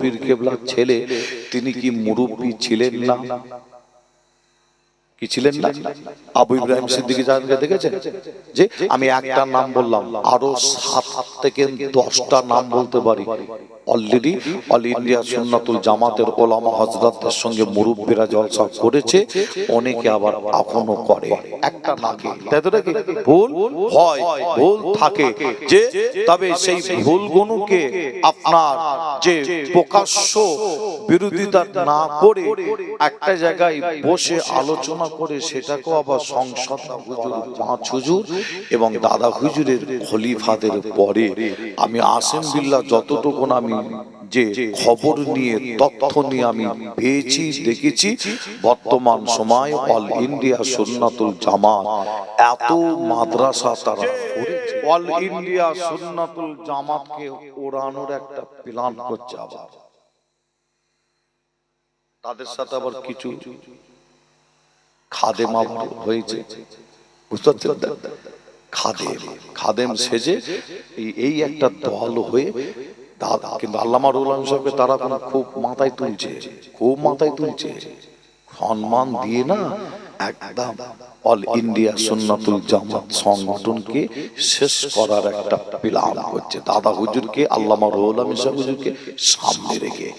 পীর কেবলার ছেলে তিনি কি মুরব্বী ছিলেন না? কি ছিলেন না? আবু ইব্রাহিম সিদ্দিকী জাহানকে দেখেছেন? যে আমি একটা নাম বললাম, আরও সাত থেকে দশটা নাম বলতে পারি। অলরেডি অল ইন্ডিয়া সুন্নাতুল জামাতের ওলামা হজরতদের সঙ্গে মুরব্বীরা জলসা করেছে, অনেকে আবার এখনও করে। একটা তাই তো নাকি? ভুল? হয়, ভুল থাকে। যে, তবে সেই আপনার যে প্রকাশ্য বিরোধিতা না করে একটা জায়গায় বসে আলোচনা করে সেটাকেও আবার সংসদ হুজুর পাঁচ হুজুর এবং দাদা হুজুরের খলিফাদের পরে আমি আসেম বিল্লাহ যতটুকু আমি যে খবর নিয়ে, তথ্য নিয়ে আমি পেয়েছি, দেখেছি, বর্তমান সময় অল ইন্ডিয়া সুন্নাতুল জামাত এত মাদ্রাসা তারা অল ইন্ডিয়া সুন্নাতুল জামাতকে ওড়ানোর একটা প্ল্যান করছে আবার। তাদের সাথে আবার কিছু খাদেম হয়েছে। বুঝতে পারছেন? খাদেম খাদেম সেজে এই- একটা দল হয়ে দাদা কিন্তু আল্লামা রুলাম সাহেবকে তারা খুব মাথায় তুলছে, খুব মাথায় তুলছে। সম্মান দিয়ে না একদম অল ইন্ডিয়া সুন্নাতুল জামাত সংগঠনকে শেষ করার একটা প্ল্যান হচ্ছে দাদা হুজুরকে, আল্লামা রুহুল আমিন সাহেব হুজুরকে সামনে রেখে।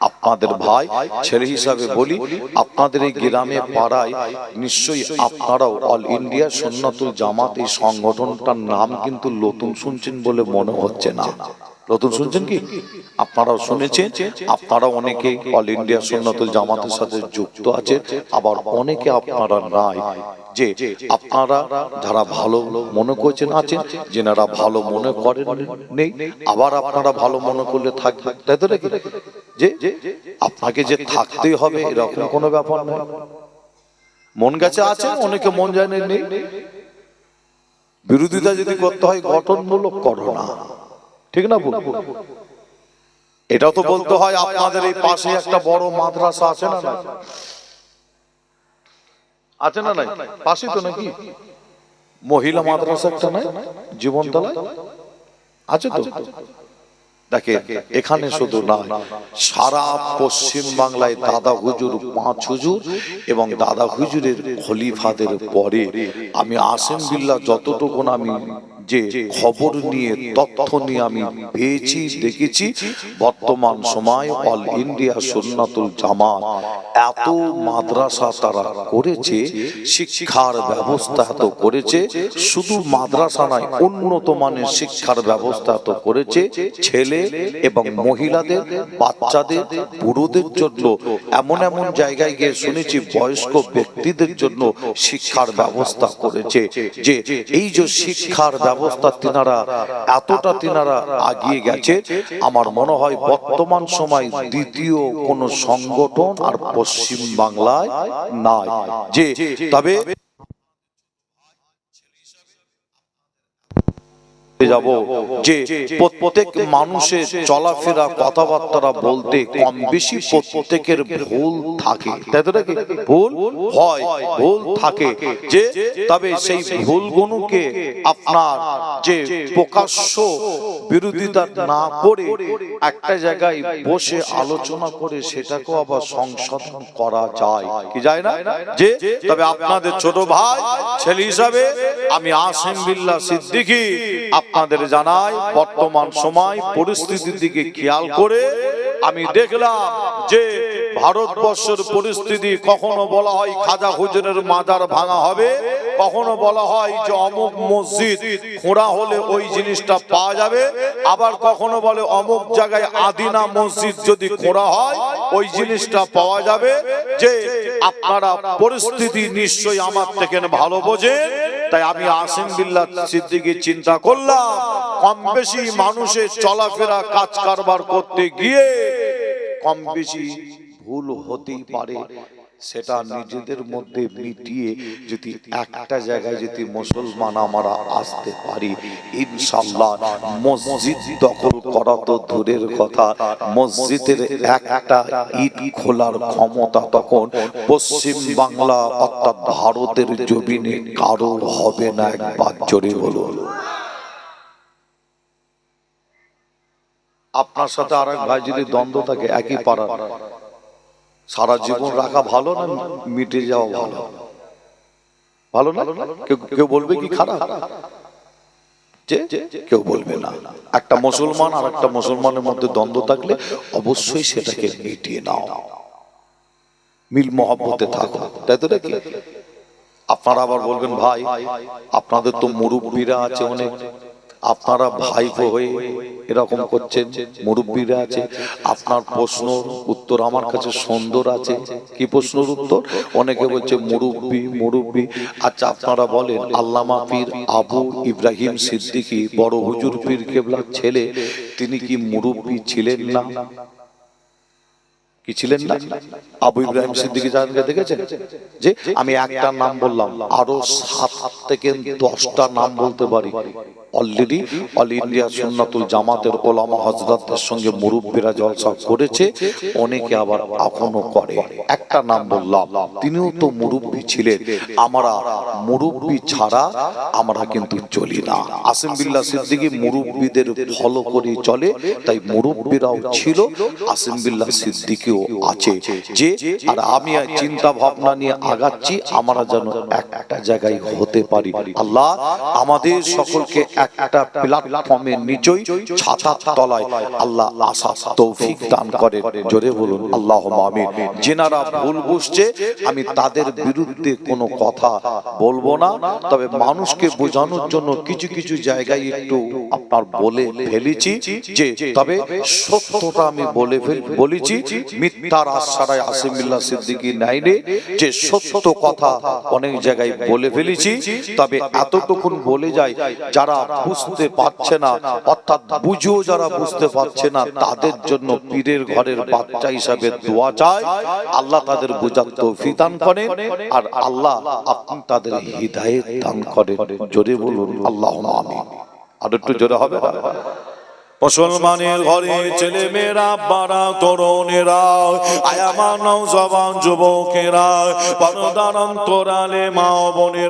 আপনাদের ভাই ছেলে হিসাবে বলি আপনাদের এই গ্রামে পাড়ায় নিশ্চয়ই আপনারাও অল ইন্ডিয়া সুন্নাতুল জামাত এই সংগঠনটার নাম কিন্তু নতুন শুনছেন বলে মনে হচ্ছে না। নতুন শুনছেন কি? আপনারাও শুনেছেন? আপনারা অনেকে অল ইন্ডিয়া সুন্নাতুল জামাতের সাথে যুক্ত আছে আবার অনেকে আপনারা নাই যে আপনারা যারা ভালো মনে করছেন আছেন যেনারা ভালো মনে করেন নেই আবার আপনারা ভালো মনে করলে থাকবে তাই তো নাকি? যে আপনাকে যে থাকতেই হবে এরকম কোনো ব্যাপার নয়। মন গেছে আছে অনেকে মন যায় না, নেই। বিরোধিতা যদি করতে হয়, গঠনমূলক করো না। ঠিক না এটাও তো বলতে হয়, আপনাদের এই পাশে একটা বড় মাদ্রাসা আছে না না আছে না নাই? পাশে তো নাকি? মহিলা মাদ্রাসা একটা নাই? জীবনতলায়? আছে তো? দেখে এখানে শুধু না সারা পশ্চিম বাংলায় দাদা হুজুর, পাঁচ হুজুর এবং দাদা হুজুরের খলিফাদের পরে আমি আসেন বিল্লা যতটুকু আমি যে খবর নিয়ে তথ্য নিয়ে আমি পেয়েছি দেখেছি। বর্তমান সময় অল ইন্ডিয়া সুন্নাতুল জামাত এত মাদ্রাসা তারা করেছে শিক্ষার ব্যবস্থা এত করেছে শুধু মাদ্রাসা নয় উন্নত মানের শিক্ষার ব্যবস্থা এত করেছে ছেলে এবং মহিলাদের বাচ্চাদের বুড়োদের জন্য এমন এমন জায়গায় গিয়ে শুনেছি বয়স্ক ব্যক্তিদের জন্য শিক্ষার ব্যবস্থা করেছে যে এই যে শিক্ষার ব্যবস্থা তিনারা, এতটা তিনারা আগিয়ে গেছে। আমার মনে হয় বর্তমান সময় দ্বিতীয় কোন সংগঠন আর পশ্চিম বাংলায় নাই। যে, তবে যাব। যে প্রত্যেক মানুষের চলাফেরা, কথাবার্তা বলতে কম বেশি প্রত্যেকের ভুল থাকে। ভুল হয়, ভুল থাকে। যে, তবে সেই আপনার যে প্রকাশ্য বিরোধিতা না করে একটা জায়গায় বসে আলোচনা করে সেটাকেও আবার সংশোধন করা যায়। কি যায় না? যে, তবে আপনাদের ছোট ভাই, ছেলে হিসাবে আমি আসিম আপনাদের জানাই, বর্তমান সময় পরিস্থিতির দিকে খেয়াল করে আমি দেখলাম যে ভারতবর্ষের পরিস্থিতি কখনো বলা হয় খাজা হুজুরের মাজার ভাঙা হবে, কখনো বলা হয় যে অমুক মসজিদ খোঁড়া হলে ওই জিনিসটা পাওয়া যাবে, আবার কখনো বলে অমুক জায়গায় আদিনা মসজিদ যদি খোঁড়া হয়, ওই জিনিসটা পাওয়া যাবে, যে আপনারা পরিস্থিতি নিশ্চয়ই আমার থেকে ভালো বোঝেন। তাই আমি আসিম বিল্লা সিদ্দিকি চিন্তা করলাম, কম বেশি মানুষের চলাফেরা, কাজ কারবার করতে গিয়ে কম বেশি ভুল হতেই পারে। সেটা নিজেদের মধ্যে মিটিয়ে যদি একটা জায়গায় যদি মুসলমান আমরা আসতে পারি ইনশাল্লাহ মসজিদ দখল করা তো দূরের কথা। মসজিদের একটা ইট খোলার ক্ষমতা তখন পশ্চিম বাংলা অর্থাৎ ভারতের জমিনে কারও হবে না একবার। জোরে বলুন। আপনার সাথে আর এক ভাই যদি দ্বন্দ্ব থাকে একই পাড়ার। সারা জীবন রাখা ভালো না মিটে যাওয়া ভালো? ভালো না? কেউ কেউ বলবে কি খারাপ? যে কেউ বলবে না। একটা মুসলমান আর একটা মুসলমানের মধ্যে দ্বন্দ্ব থাকলে অবশ্যই সেটাকে মিটিয়ে নাও। মিল মহব্বতে থাকো। তাই তো নাকি? আপনারা আবার বলবেন ভাই আপনাদের তো মুরব্বীরা আছে অনেক। আপনারা ভাইপো হয়ে এরকম করছেন। মুরব্বীরা আছে। আপনার প্রশ্ন উত্তর আমার কাছে সুন্দর আছে। কি প্রশ্নের উত্তর? অনেকে বলছে মুরব্বী মুরব্বী। আচ্ছা আপনারা বলেন, আল্লামা পীর আবু ইব্রাহিম সিদ্দিকী, বড় হুজুর পীর কেবলার ছেলে, তিনি কি মুরব্বী ছিলেন না? কি ছিলেন না? আবু ইব্রাহিম সিদ্দিকী জাহানকে দেখেছেন? যে আমি একটা নাম বললাম আরও সাত থেকে দশটা নাম বলতে পারি। অলরেডি অল ইন্ডিয়া সুন্নাতুল জামাতের ওলামা হজরতদের সঙ্গে মুরব্বীরা জলসা করেছে অনেকে আবার এখনও করে। একটা নাম বললাম তিনিও তো মুরব্বী ছিলেন। আমরা মুরব্বী ছাড়া আমরা কিন্তু চলি না। আসিম বিল্লাহ সিদ্দিকী মুরব্বীদের ফলো করে চলে তাই মুরব্বীরাও ছিল আসিম বিল্লাহ সিদ্দিকীও আছে। যে আর আমি চিন্তা ভাবনা নিয়ে আগাচ্ছি, আমরা যেন একটা জায়গায় হতে পারি। আল্লাহ আমাদের সকলকে একটা প্ল্যাটফর্মের নিচই ছাতার তলায় আল্লাহ আশা তৌফিক দান করে জোরে বলুন আল্লাহ আমিন। যেনারা ভুল বুঝছে, আমি তাদের বিরুদ্ধে কোনো কথা বলব না। তবে মানুষকে বোঝানোর জন্য কিছু কিছু জায়গায় একটু আপনার বলে ফেলেছি যে, তবে সত্যটা আমি বলে বলেছি মিথ্যার আশ্রয় আসিমিল্লা সিদ্দিকী নাইনে যে সত্য কথা অনেক জায়গায় বলে ফেলেছি, তবে এতটুকুন বলে যায়, যারা বুঝতে পারছে না, অর্থাৎ বুঝেও যারা বুঝতে পারছে না, তাদের জন্য পীরের ঘরের বাচ্চা হিসাবে দোয়া চায়, আল্লাহ তাদের বোঝার তৌফিক দান করেন, আর আল্লাহ আপনি তাদের হৃদায়ত দান করেন। জোরে বলুন আল্লাহ আমিন। আর একটু জোরে হবে না? মুসলমানের ঘরে ছেলে মেয়েরা বাড়া তরুণেরা আয়ামান জবান যুবকেরা পরদার তোরালে মা বোনের।